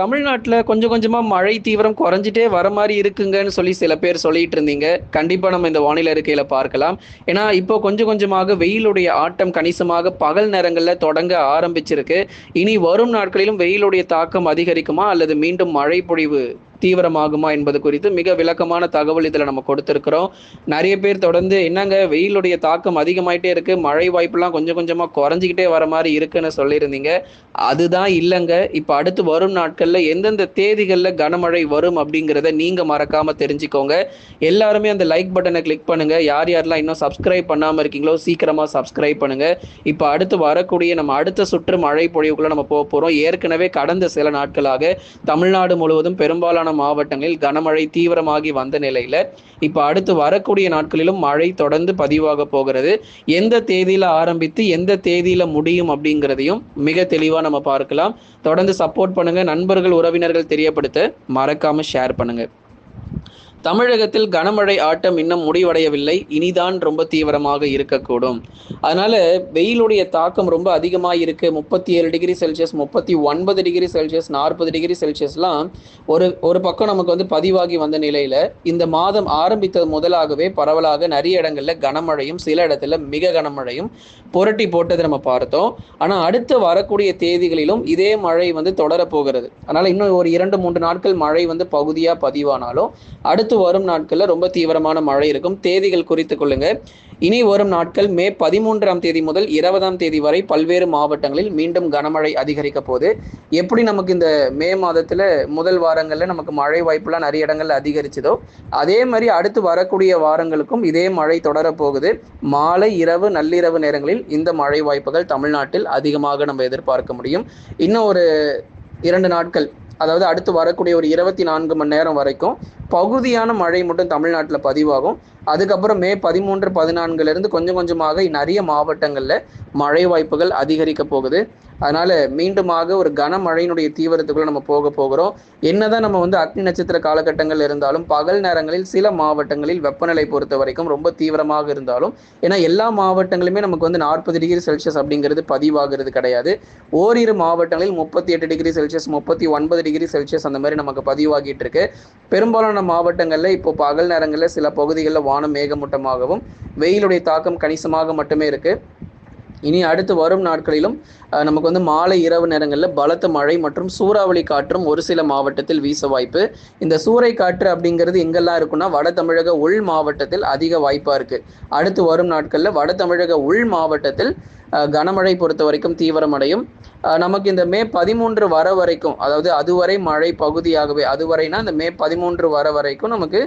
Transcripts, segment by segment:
தமிழ்நாட்டில் கொஞ்சம் கொஞ்சமாக மழை தீவிரம் குறைஞ்சிட்டே வர மாதிரி இருக்குங்கன்னு சொல்லி சில பேர் சொல்லிட்டு இருந்தீங்க. கண்டிப்பாக நம்ம இந்த வானிலை அறிக்கையில் பார்க்கலாம். ஏன்னா இப்போ கொஞ்சம் கொஞ்சமாக வெயிலுடைய ஆட்டம் கணிசமாக பகல் நேரங்களில் தொடங்க ஆரம்பிச்சிருக்கு. இனி வரும் நாட்களிலும் வெயிலுடைய தாக்கம் அதிகரிக்குமா? அல்லது மீண்டும் மழை பொழிவு தீவிரமாகுமா என்பது குறித்து மிக விளக்கமான தகவல் இதில் நம்ம கொடுத்துருக்குறோம். நிறைய பேர் தொடர்ந்து என்னங்க வெயிலுடைய தாக்கம் அதிகமாயிட்டே இருக்கு மழை வாய்ப்புலாம் கொஞ்சம் கொஞ்சமாக குறைஞ்சிக்கிட்டே வர மாதிரி இருக்குன்னு சொல்லியிருந்தீங்க. அதுதான் இல்லைங்க. இப்போ அடுத்து வரும் நாட்களில் எந்தெந்த தேதிகளில் கனமழை வரும் அப்படிங்கிறத நீங்கள் மறக்காமல் தெரிஞ்சுக்கோங்க. எல்லாருமே அந்த லைக் பட்டனை கிளிக் பண்ணுங்க. யார் யாரெல்லாம் இன்னும் சப்ஸ்கிரைப் பண்ணாமல் இருக்கீங்களோ சீக்கிரமாக சப்ஸ்கிரைப் பண்ணுங்க. இப்போ அடுத்து வரக்கூடிய நம்ம அடுத்த சுற்று மழை பொழிவுக்குள்ளே நம்ம போக போகிறோம் ஏற்கனவே கடந்த சில நாட்களாக தமிழ்நாடு முழுவதும் பெரும்பாலான மாவட்டங்களில் கனமழை தீவிரமாகி வந்த நிலையில இப்போ அடுத்து வரக்கூடிய நாட்களிலும் மழை தொடர்ந்து பதிவாக போகிறது. எந்த தேதியில ஆரம்பித்து எந்த தேதியில முடியும் அப்படிங்கிறதையும் மிக தெளிவா நம்ம பார்க்கலாம். தொடர்ந்து சப்போர்ட் பண்ணுங்க. நண்பர்கள் உறவினர்கள் தெரியப்படுத்த மறக்காம ஷேர் பண்ணுங்க. தமிழகத்தில் கனமழை ஆட்டம் இன்னும் முடிவடையவில்லை. இனிதான் ரொம்ப தீவிரமாக இருக்கக்கூடும். அதனால வெயிலுடைய தாக்கம் ரொம்ப அதிகமாக இருக்கு முப்பத்தி ஏழு டிகிரி செல்சியஸ் முப்பத்தி ஒன்பது டிகிரி செல்சியஸ் நாற்பது டிகிரி செல்சியஸ்லாம் ஒரு ஒரு பக்கம் நமக்கு வந்து பதிவாகி வந்த நிலையில இந்த மாதம் ஆரம்பித்தது முதலாகவே பரவலாக நிறைய இடங்கள்ல கனமழையும் சில இடத்துல மிக கனமழையும் புரட்டி போட்டதை நம்ம பார்த்தோம். ஆனா அடுத்து வரக்கூடிய தேதிகளிலும் இதே மழை வந்து தொடரப் போகிறது அதனால இன்னும் ஒரு இரண்டு மூன்று நாட்கள் மழை வந்து பகுதியாக பதிவானாலும் அடுத்து வரும் நாட்களில் ரொம்ப தீவிரமான மழை இருக்கும். தேதிகள் குறித்து கொள்ளுங்க. இனி வரும் நாட்கள் மே பதிமூன்றாம் தேதி முதல் இருபதாம் தேதி வரை பல்வேறு மாவட்டங்களில் மீண்டும் கனமழை அதிகரிக்க போகுது. எப்படி நமக்கு இந்த மே மாதத்துல முதல் வாரங்கள்ல நமக்கு மழை வாய்ப்புலாம் நிறைய இடங்கள்ல அதிகரிச்சதோ அதே மாதிரி அடுத்து வரக்கூடிய வாரங்களுக்கும் இதே மழை தொடரப்போகுது மாலை இரவு நள்ளிரவு நேரங்களில் இந்த மழை வாய்ப்புகள் தமிழ்நாட்டில் அதிகமாக நம்ம எதிர்பார்க்க முடியும். இன்னும் ஒரு இரண்டு நாட்கள் அதாவது அடுத்து வரக்கூடிய ஒரு இருபத்தி நான்கு மணி நேரம் வரைக்கும் பகுதியான மழை மட்டும் தமிழ்நாட்டில் பதிவாகும். அதுக்கப்புறம் மே பதிமூன்று பதினான்குலேருந்து கொஞ்சம் கொஞ்சமாக நிறைய மாவட்டங்களில் மழை வாய்ப்புகள் அதிகரிக்க போகுது. அதனால மீண்டுமாக ஒரு கனமழையினுடைய தீவிரத்துக்குள்ள நம்ம போக போகிறோம். என்னதான் நம்ம வந்து அக்னி நட்சத்திர காலகட்டங்கள் இருந்தாலும் பகல் நேரங்களில் சில மாவட்டங்களில் வெப்பநிலை பொறுத்த வரைக்கும் ரொம்ப தீவிரமாக இருந்தாலும் ஏன்னா எல்லா மாவட்டங்களுமே நமக்கு வந்து நாற்பது டிகிரி செல்சியஸ் அப்படிங்கிறது பதிவாகிறது கிடையாது. ஓரிரு மாவட்டங்களில் முப்பத்தி எட்டு டிகிரி செல்சியஸ் முப்பத்தி ஒன்பது டிகிரி செல்சியஸ் அந்த மாதிரி நமக்கு பதிவாகிட்டு இருக்கு. பெரும்பாலான மாவட்டங்களில் இப்போ பகல் நேரங்களில் சில பகுதிகளில் வானம் மேகமூட்டமாகவும் வெயிலுடைய தாக்கம் கணிசமாக மட்டுமே இருக்கு. இனி அடுத்து வரும் நாட்களிலும் நமக்கு வந்து மாலை இரவு நேரங்களில் பலத்த மழை மற்றும் சூறாவளி காற்றும் ஒரு சில மாவட்டத்தில் வீச வாய்ப்பு. இந்த சூறை காற்று அப்படிங்கிறது எங்கெல்லாம் இருக்குன்னா வட தமிழக உள் மாவட்டத்தில் அதிக வாய்ப்பா இருக்கு. அடுத்து வரும் நாட்களில் வட தமிழக உள் மாவட்டத்தில் கனமழை பொறுத்த வரைக்கும் தீவிரமடையும். நமக்கு இந்த மே பதிமூன்று வர வரைக்கும் அதாவது அதுவரை மழை பகுதியாகவே அதுவரைனா இந்த மே பதிமூன்று வர வரைக்கும் நமக்கு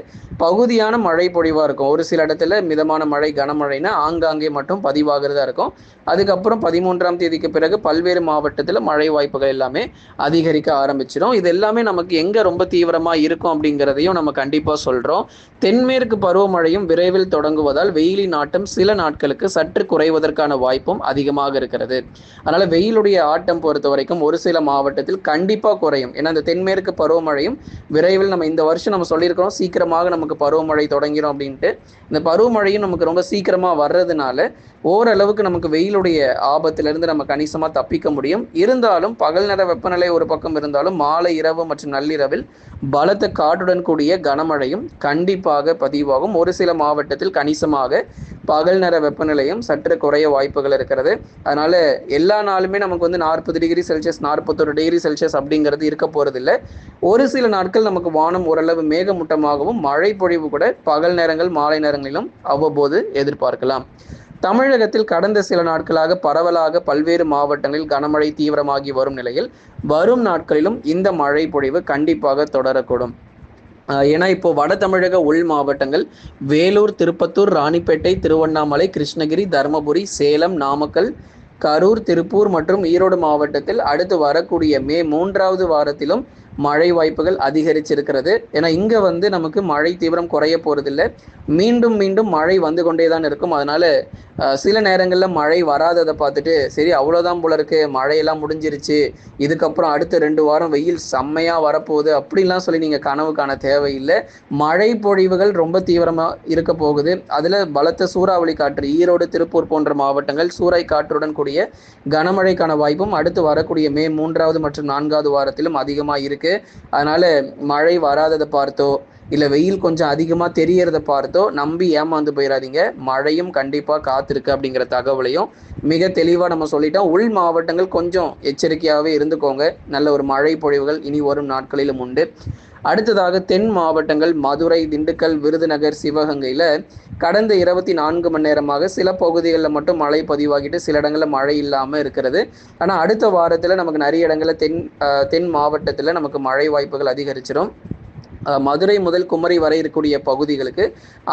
பகுதியான மழை பொழிவாக இருக்கும். ஒரு சில இடத்துல மிதமான மழை கனமழைனா ஆங்காங்கே மட்டும் பதிவாகிறதா இருக்கும். அதுக்கப்புறம் பதிமூன்றாம் தேதிக்கு பிறகு பல்வேறு மாவட்டத்தில் மழை வாய்ப்புகள் எல்லாமே அதிகரிக்க ஆரம்பிச்சிடும். இது எல்லாமே நமக்கு எங்கே ரொம்ப தீவிரமாக இருக்கும் அப்படிங்கிறதையும் நம்ம கண்டிப்பாக சொல்கிறோம் தென்மேற்கு பருவமழையும் விரைவில் தொடங்குவதால் வெயிலின் நாட்டம் சில நாட்களுக்கு சற்று குறைவதற்கான வாய்ப்பும் அதிகமாக இருக்கிறது. அதனால வெயிலுடைய ஆட்டம் பொறுத்த வரைக்கும் ஒரு சில மாவட்டத்தில் கண்டிப்பாக குறையும். ஏன்னா இந்த தென்மேற்கு பருவமழையும் விரைவில் நம்ம இந்த வருஷம் நம்ம சொல்லியிருக்கிறோம் சீக்கிரமாக நமக்கு பருவமழை தொடங்கிடும் அப்படின்ட்டு. இந்த பருவமழையும் நமக்கு ரொம்ப சீக்கிரமாக வர்றதுனால ஓரளவுக்கு நமக்கு வெயிலுடைய ஆபத்திலிருந்து நம்ம கணிசமாக தப்பிக்க முடியும். இருந்தாலும் பகல் நேர வெப்பநிலை ஒரு பக்கம் இருந்தாலும் மாலை இரவு மற்றும் நள்ளிரவில் பலத்த காற்றுடன் கூடிய கனமழையும் கண்டிப்பாக பதிவாகும். ஒரு சில மாவட்டத்தில் கணிசமாக பகல் நேர வெப்பநிலையும் சற்று குறைய வாய்ப்புகள் இருக்கிறது. அதனால எல்லா நாளுமே நமக்கு வந்து நாற்பது டிகிரி செல்சியஸ் நாற்பத்தொரு டிகிரி செல்சியஸ் அப்படிங்கிறது இருக்க போறதில்லை. ஒரு சில நாட்கள் நமக்கு வானம் ஓரளவு மேகமூட்டமாகவும் மழை பொழிவு கூட பகல் நேரங்கள் மாலை நேரங்களிலும் அவ்வப்போது எதிர்பார்க்கலாம். தமிழகத்தில் கடந்த சில நாட்களாக பரவலாக பல்வேறு மாவட்டங்களில் கனமழை தீவிரமாகி வரும் நிலையில் வரும் நாட்களிலும் இந்த மழை பொழிவு கண்டிப்பாக தொடரக்கூடும். ஏன்னா இப்போ வட தமிழக உள் மாவட்டங்கள் வேலூர் திருப்பத்தூர் ராணிப்பேட்டை திருவண்ணாமலை கிருஷ்ணகிரி தருமபுரி சேலம் நாமக்கல் கரூர் திருப்பூர் மற்றும் ஈரோடு மாவட்டத்தில் அடுத்து வரக்கூடிய மே மூன்றாவது வாரத்திலும் மழை வாய்ப்புகள் அதிகரிச்சிருக்கிறது. ஏன்னா இங்க வந்து நமக்கு மழை தீவிரம் குறைய போறதில்லை. மீண்டும் மீண்டும் மழை வந்து கொண்டே தான் இருக்கும். அதனால சில நேரங்களில் மழை வராததை பார்த்துட்டு சரி அவ்வளோதான் போல இருக்கு. மழையெல்லாம் முடிஞ்சிருச்சு. இதுக்கப்புறம் அடுத்த ரெண்டு வாரம் வெயில் செம்மையா வரப்போகுது. அப்படிலாம் சொல்லி நீங்க கனவு காண தேவையில்லை. மழை பொழிவுகள் ரொம்ப தீவிரமா இருக்க போகுது. அதுல பலத்த சூறாவளி காற்று ஈரோடு திருப்பூர் போன்ற மாவட்டங்கள் சூறை காற்றுடன் கூடிய கனமழைக்கான வாய்ப்பும் அடுத்து வரக்கூடிய மே மூன்றாவது மற்றும் நான்காவது வாரத்திலும் அதிகமாக இருக்கு இருக்கு. அதனால மழை வராததை பார்த்தோ இல்லை வெயில் கொஞ்சம் அதிகமாக தெரியறத பார்த்தோ நம்பி ஏமாந்து போயிடாதீங்க மழையும் கண்டிப்பாக காத்திருக்கு அப்படிங்கிற தகவலையும் மிக தெளிவாக நம்ம சொல்லிட்டோம். உள் மாவட்டங்கள் கொஞ்சம் எச்சரிக்கையாகவே இருந்துக்கோங்க. நல்ல ஒரு மழை பொழிவுகள் இனி வரும் நாட்களிலும் உண்டு. அடுத்ததாக தென் மாவட்டங்கள் மதுரை திண்டுக்கல் விருதுநகர் சிவகங்கையில் கடந்த இருபத்தி நான்கு மணி நேரமாக சில பகுதிகளில் மட்டும் மழை பதிவாகிட்டு சில இடங்களில் மழை இல்லாமல் இருக்கிறது. ஆனால் அடுத்த வாரத்தில் நமக்கு நிறைய இடங்களில் தென் தென் மாவட்டத்தில் நமக்கு மழை வாய்ப்புகள் அதிகரிச்சிடும் மதுரை முதல் குமரி வரை இருக்கக்கூடிய பகுதிகளுக்கு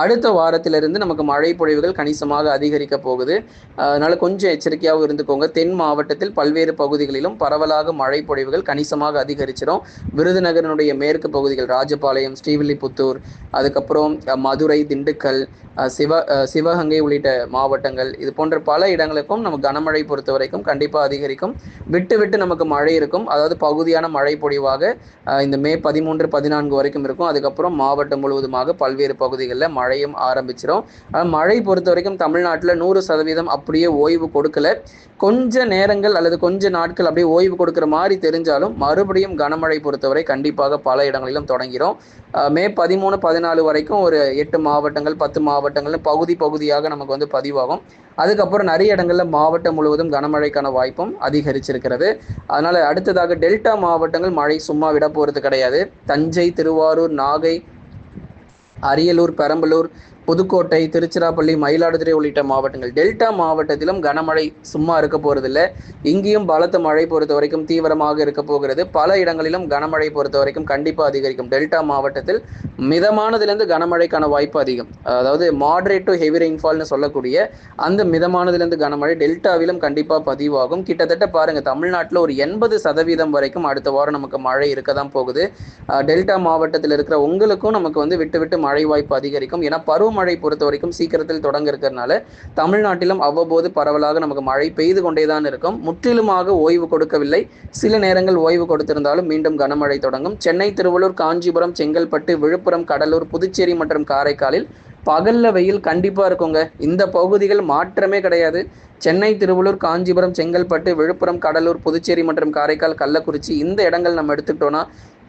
அடுத்த வாரத்திலிருந்து நமக்கு மழை பொழிவுகள் கணிசமாக அதிகரிக்க போகுது. அதனால கொஞ்சம் எச்சரிக்கையாக இருந்துக்கோங்க. தென் மாவட்டத்தில் பல்வேறு பகுதிகளிலும் பரவலாக மழை பொழிவுகள் கணிசமாக அதிகரிச்சிடும் விருதுநகரனுடைய மேற்கு பகுதிகள் ராஜபாளையம் ஸ்ரீவில்லிபுத்தூர் அதுக்கப்புறம் மதுரை திண்டுக்கல் சிவ சிவகங்கை உள்ளிட்ட மாவட்டங்கள். இது போன்ற பல இடங்களுக்கும் நம்ம கனமழை பொறுத்த வரைக்கும் கண்டிப்பாக அதிகரிக்கும். விட்டு விட்டு நமக்கு மழை இருக்கும். அதாவது பகுதியான மழை பொழிவாக இந்த மே பதிமூன்று பதினான்கு வரைக்கும் இருக்கும். அதுக்கப்புறம் மாவட்டம் முழுவதுமாக பல்வேறு பகுதிகளில் மழையும் ஆரம்பிச்சிடும் மழை பொறுத்த வரைக்கும் தமிழ்நாட்டில் நூறு சதவீதம் அப்படியே ஓய்வு கொடுக்கல. கொஞ்ச நேரங்கள் அல்லது கொஞ்ச நாட்கள் அப்படியே ஓய்வு கொடுக்குற மாதிரி தெரிஞ்சாலும் மறுபடியும் கனமழை பொறுத்தவரை கண்டிப்பாக பல இடங்களிலும் தொடங்கிடும் மே பதிமூணு பதினாலு வரைக்கும் ஒரு எட்டு மாவட்டங்கள் பத்து மாவட்டங்கள்னு பகுதி பகுதியாக நமக்கு வந்து பதிவாகும். அதுக்கப்புறம் நிறைய இடங்களில் மாவட்டம் முழுவதும் கனமழைக்கான வாய்ப்பும் அதிகரிச்சிருக்கிறது. அதனால் அடுத்ததாக டெல்டா மாவட்டங்கள் மழை சும்மா விட போகிறது கிடையாது. தஞ்சை திருவாரூர் நாகை அரியலூர் பெரம்பலூர் புதுக்கோட்டை திருச்சிராப்பள்ளி மயிலாடுதுறை உள்ளிட்ட மாவட்டங்கள். டெல்டா மாவட்டத்திலும் கனமழை சும்மா இருக்க போகிறதில்ல இங்கேயும் பலத்த மழை பொறுத்த வரைக்கும் தீவிரமாக இருக்க போகிறது. பல இடங்களிலும் கனமழை பொறுத்த வரைக்கும் கண்டிப்பாக அதிகரிக்கும். டெல்டா மாவட்டத்தில் மிதமானதுலேருந்து கனமழைக்கான வாய்ப்பு அதிகம். அதாவது மாடரேட் டு ஹெவி ரெயின்ஃபால்னு சொல்லக்கூடிய அந்த மிதமானதுலேருந்து கனமழை டெல்டாவிலும் கண்டிப்பாக பதிவாகும். கிட்டத்தட்ட பாருங்க தமிழ்நாட்டில் ஒரு எண்பது சதவீதம் வரைக்கும் அடுத்த வாரம் நமக்கு மழை இருக்க தான் போகுது டெல்டா மாவட்டத்தில் இருக்கிற உங்களுக்கும் நமக்கு வந்து விட்டு விட்டு மழை வாய்ப்பு அதிகரிக்கும். ஏன்னா பருவ மழை பொறுத்த வரைக்கும் சீக்கிரத்தில் தொடங்க இருக்கிறதுனால தமிழ்நாட்டிலும் அவ்வப்போது பரவலாக நமக்கு மழை பெய்து கொண்டேதான் இருக்கும். முற்றிலுமாக ஓய்வு கொடுக்கவில்லை. சில நேரங்கள் ஓய்வு கொடுத்திருந்தாலும் மீண்டும் கனமழை தொடங்கும். சென்னை திருவள்ளூர் காஞ்சிபுரம் செங்கல்பட்டு விழுப்புரம் கடலூர் புதுச்சேரி மற்றும் காரைக்காலில் பகல்ல வெயில் கண்டிப்பா இருக்குங்க. இந்த பகுதிகள் மாற்றமே கிடையாது. சென்னை திருவள்ளூர் காஞ்சிபுரம் செங்கல்பட்டு விழுப்புரம் கடலூர் புதுச்சேரி மற்றும் காரைக்கால் கள்ளக்குறிச்சி இந்த இடங்கள் நம்ம எடுத்துக்கிட்டோம்னா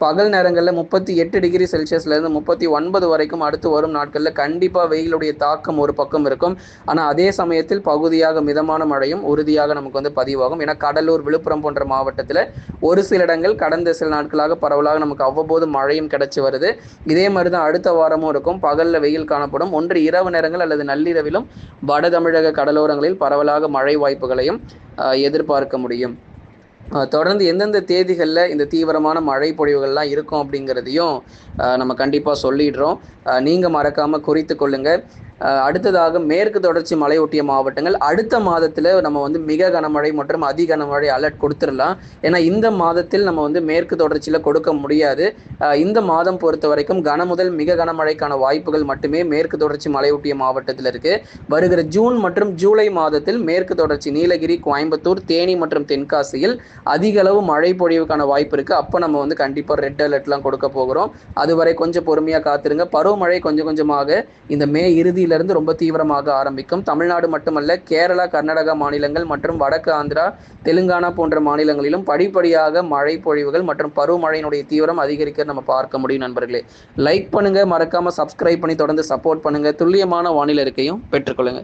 பகல் நேரங்களில் முப்பத்தி எட்டு டிகிரி செல்சியஸ்லேருந்து முப்பத்தி ஒன்பது வரைக்கும் அடுத்து வரும் நாட்களில் கண்டிப்பாக வெயிலுடைய தாக்கம் ஒரு பக்கம் இருக்கும். ஆனால் அதே சமயத்தில் பகுதியாக மிதமான மழையும் உறுதியாக நமக்கு வந்து பதிவாகும். ஏன்னா கடலூர் விழுப்புரம் போன்ற மாவட்டத்தில் ஒரு சில இடங்கள் கடந்த சில நாட்களாக பரவலாக நமக்கு அவ்வப்போது மழையும் கிடைச்சி வருது. இதே மாதிரி தான் அடுத்த வாரமும் இருக்கும். பகலில் வெயில் காணப்படும். ஒன்று இரவு நேரங்கள் அல்லது நள்ளிரவிலும் வட தமிழக கடலோரங்களில் பரவலாக மழை வாய்ப்புகளையும் எதிர்பார்க்க முடியும். தொடர்ந்து எந்தெந்த தேதிகளில் இந்த தீவிரமான மழை பொழிவுகள்லாம் இருக்கும் அப்படிங்கிறதையும் நம்ம கண்டிப்பாக சொல்லிடுறோம். நீங்கள் மறக்காமல் குறித்து கொள்ளுங்கள் அடுத்ததாக மேற்கு தொடர்ச்சி மலையொட்டிய மாவட்டங்கள் அடுத்த மாதத்தில் நம்ம வந்து மிக கனமழை மற்றும் அதி கனமழை அலர்ட் கொடுத்துடலாம். ஏன்னா இந்த மாதத்தில் நம்ம வந்து மேற்கு தொடர்ச்சியில் கொடுக்க முடியாது. இந்த மாதம் பொறுத்த வரைக்கும் கன முதல் மிக கனமழைக்கான வாய்ப்புகள் மட்டுமே மேற்கு தொடர்ச்சி மலையொட்டிய மாவட்டத்தில் இருக்கு. வருகிற ஜூன் மற்றும் ஜூலை மாதத்தில் மேற்கு தொடர்ச்சி நீலகிரி கோயம்புத்தூர் தேனி மற்றும் தென்காசியில் அதிக அளவு மழை பொழிவுக்கான வாய்ப்பு இருக்கு. அப்போ நம்ம வந்து கண்டிப்பாக ரெட் அலர்ட்லாம் கொடுக்க போகிறோம். அதுவரை கொஞ்சம் பொறுமையாக காத்திருங்க. பருவமழை கொஞ்சம் கொஞ்சமாக இந்த மே இறுதி இருந்து ரொம்ப தீவிரமாக ஆரம்பிக்கும். தமிழ்நாடு மட்டுமல்ல கேரளா கர்நாடகா மாநிலங்கள் மற்றும் வடக்கு ஆந்திரா தெலுங்கானா போன்ற மாநிலங்களிலும் படிப்படியாக மழை பொழிவுகள் மற்றும் பருவமழையினுடைய தீவிரம் அதிகரிக்க நம்ம பார்க்க முடியும் நண்பர்களே. லைக் பண்ணுங்க மறக்காம சப்ஸ்கிரைப் பண்ணி தொடர்ந்து சப்போர்ட் பண்ணுங்க. துல்லியமான வானிலை இருக்கையும் பெற்றுக்கொள்ளுங்க.